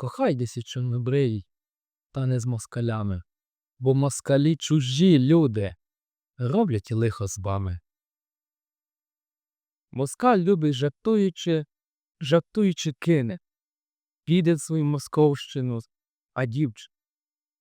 Кохайтеся, чорнобриві, та не з москалями, бо москалі чужі люди, роблять лихо з вами. Москаль любить жартуючи, жартуючи кине. Піде свою московщину, а дівч...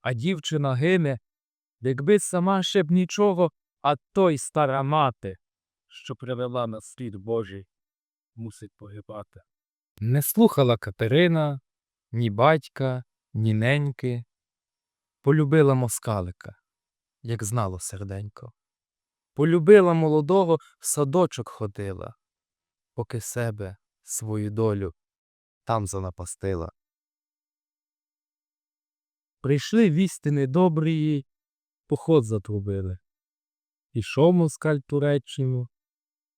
а дівчина гине, якби сама ще б нічого, а той стара мати, що привела на світ Божий, мусить погибати. Не слухала Катерина, ні батька, ні неньки. Полюбила москалика, як знало серденько. Полюбила молодого, в садочок ходила, поки себе, свою долю там занапастила. Прийшли вісти недобрії, поход затрубили. Ішов москаль Туреччину,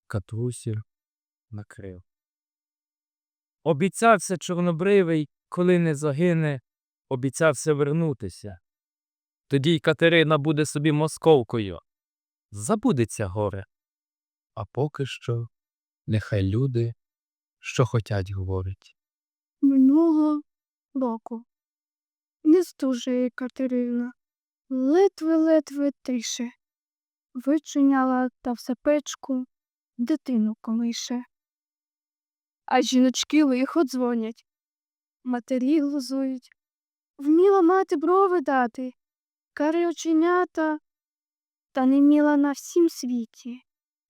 катрусів накрив. Обіцявся чорнобривий, коли не загине, обіцявся вернутися. Тоді й Катерина буде собі московкою. Забудеться горе. А поки що нехай люди, що хотять, говорять. Минулого року. Не здужує Катерина. Ледве-ледве тише. Вичиняла та в сапечку дитину колише. А жіночки лихо дзвонять. Матері глузують. Вміла мати брови дати, кари оченята, та не міла на всім світі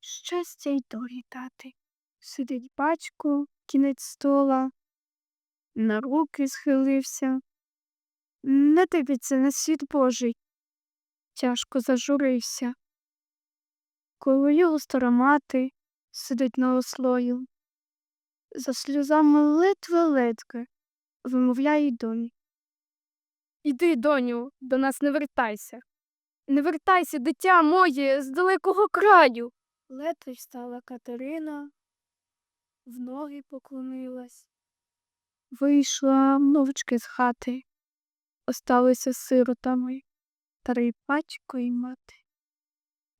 щастя й долі дати. Сидить батько, кінець стола, на руки схилився. Не дивиться на світ Божий. Тяжко зажурився. Коло його стара мати сидить на ослою. За сльозами ледве-ледве вимовляє й донь. Іди, доню, до нас не вертайся. Не вертайся, дитя моє, з далекого краю. Ледве встала Катерина, в ноги поклонилась. Вийшла мовчки з хати, осталися сиротами, старий батько й мати.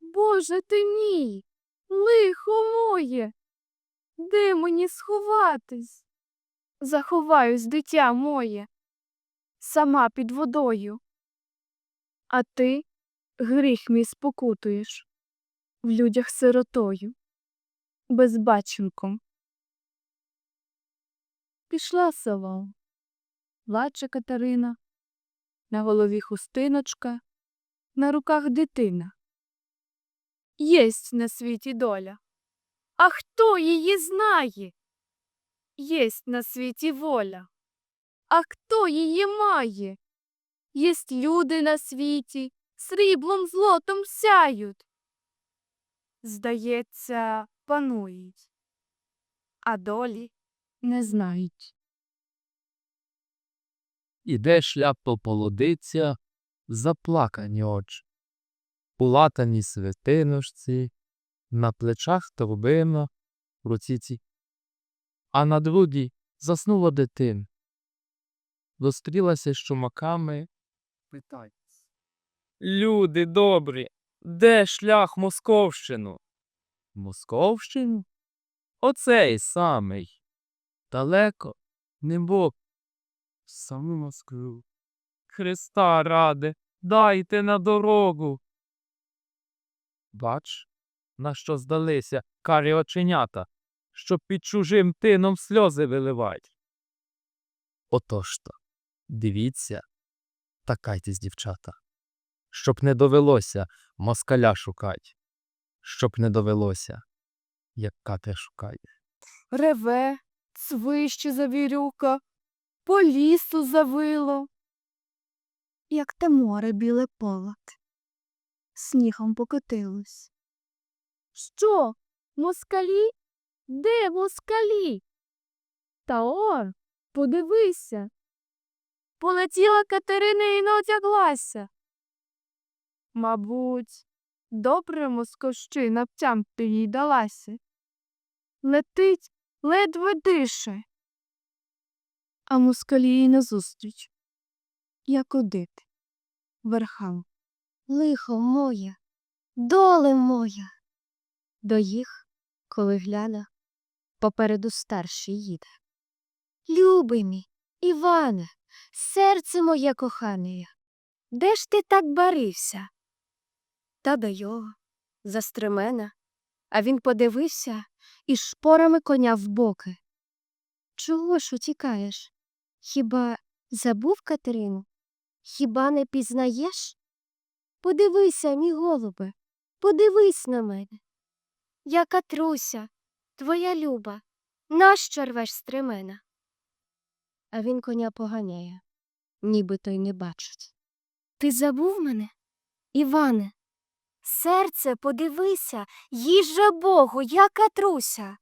Боже ти мій, лихо моє, де мені сховатись? Заховаюсь, дитя моє, сама під водою. А ти гріх мій спокутуєш в людях сиротою, безбаченком. Пішла селом. Плаче Катерина, на голові хустиночка, на руках дитина. Єсть на світі доля. А хто її знає? Єсть на світі воля. А хто її має? Єсть люди на світі, сріблом злотом сяють. Здається, панують, а долі не знають. Іде шляпо полудиця, заплакані очі. Пулатані святиношці, на плечах торбина, в руці ці. А на другі заснула дитина. Зустрілася з чумаками, питається. Люди добрі, де шлях Московщину? Московщину? Оцей самий. Далеко, не бог. Саму Москву. Христа ради, дайте на дорогу. Бач, на що здалися карі оченята, щоб під чужим тином сльози виливать. Отож то, дивіться, та кайтесь, дівчата, щоб не довелося москаля шукать, щоб не довелося, як Катя шукає. Реве, свище завірюка, по лісу завило. Як те море біле полок, снігом покотилось. Що, москалі? Де москалі? Та он, подивися. Полетіла Катерина і не одяглася. Мабуть, добре московщина втямти їй далася. Летить, ледве дише. А москалі їй назустріч, як одити, верхам. Лихо моє, доле моя. До їх, коли гляне, попереду старший їде. Любий мій, Іване, серце моє кохане, де ж ти так барився? Та до його, за стремена, а він подивився і шпорами коня в боки. Чого ж утікаєш? Хіба забув Катерину? Хіба не пізнаєш? Подивися, мій голубе, подивись на мене. Я Катруся, твоя люба, нащо рвеш стремена? А він коня поганяє, ніби той не бачить. Ти забув мене? Іване, серце, подивися, їжа Богу, я Катруся.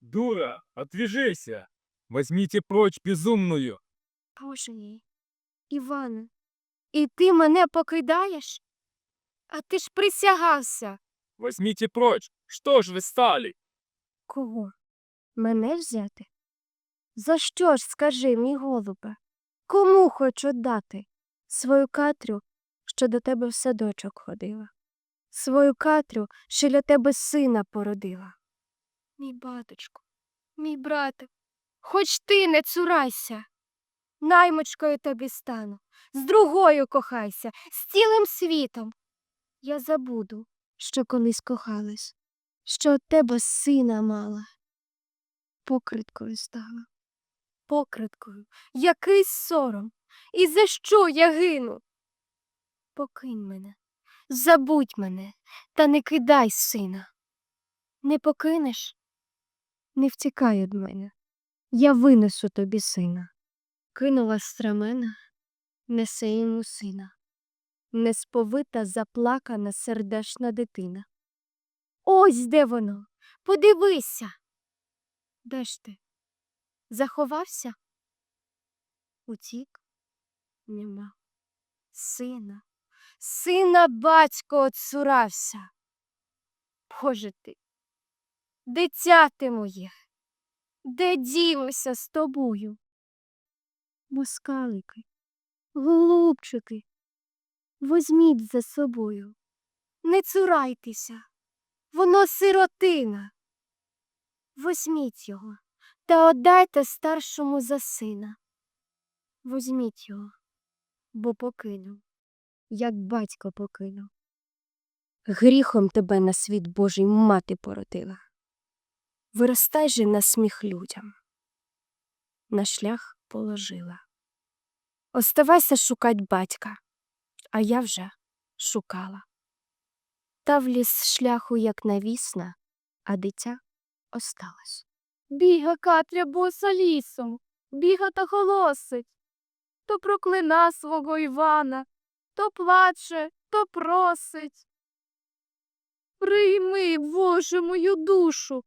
Дура, отвяжися! Возьмите прочь безумную! Боже мій, Іване, і ти мене покидаєш? А ти ж присягався. Возьмите прочь! Что ж вы стали? Кого? Мене взяти? За що ж, скажи, мій голубе? Кому хочу дати? Свою Катрю, що до тебе в садочок ходила. Свою Катрю, що для тебе сина породила. Мій баточку, мій брате, хоч ти не цурайся. Наймичкою тобі стану, з другою кохайся, з цілим світом. Я забуду, що колись кохались що от тебе сина мала. Покриткою стала. Покриткою. Який сором. І за що я гину? Покинь мене, забудь мене, та не кидай сина. Не покинеш? Не втікай від мене. Я винесу тобі сина. Кинула страмена, несе йому сина. Несповита, заплакана, сердешна дитина. Ось де воно. Подивися. Де ж ти? Заховався? Утік? Нема. Сина. Сина батько отсурався. Боже ти, дитя ти моє, де дімося з тобою? Москалики, голубчики, возьміть за собою. Не цурайтеся. Воно сиротина. Возьміть його та отдайте старшому за сина. Возьміть його, бо покинув, як батько покинув. Гріхом тебе на світ Божий мати породила. Виростай же на сміх людям. На шлях положила. Оставайся шукать батька, а я вже шукала. Та вліз з шляху, як навісна, а дитя осталось. Біга Катря боса лісом, біга та голосить. То проклина свого Івана, то плаче, то просить. Прийми, Боже, мою душу.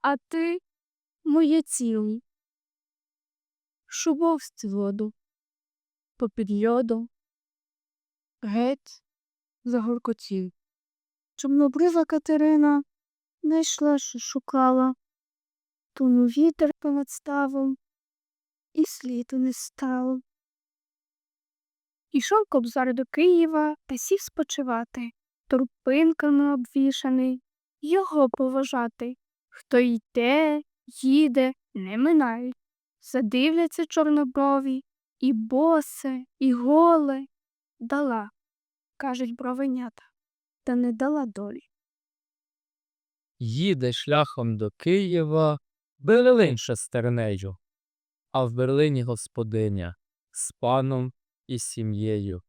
А ти моє тіло. Шубовсть воду, попід льодом. Геть загоркотів. Чорнобрива Катерина не йшла, що шукала. Тунув вітер понад ставом, і сліду не стало. Ішов кобзар до Києва та сів спочивати, турпинками обвішаний, його поважати. Хто йде, їде, не минають. Задивляться чорноброві, і босе, і голе. Дала, кажуть бровенята, та не дала долі. Їде шляхом до Києва Берлин шестернею, а в Берлині господиня з паном і сім'єю.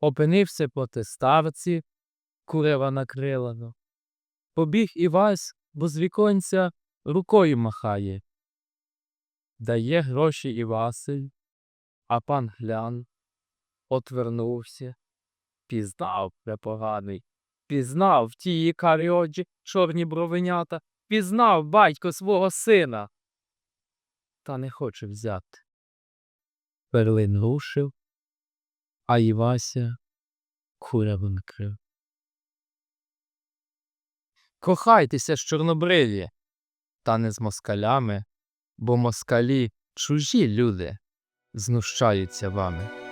Опинився по ставці, курева накрилано. Побіг Івась, бо з віконця рукою махає. Дає гроші Івасиль, а пан глян, отвернувся, пізнав препоганий, пізнав тії карі очі чорні бровенята, пізнав батько свого сина. Та не хоче взяти. Берлин рушив, а Івася куряву накрив. Кохайтеся з чорнобриві, та не з москалями, бо москалі чужі люди знущаються вами.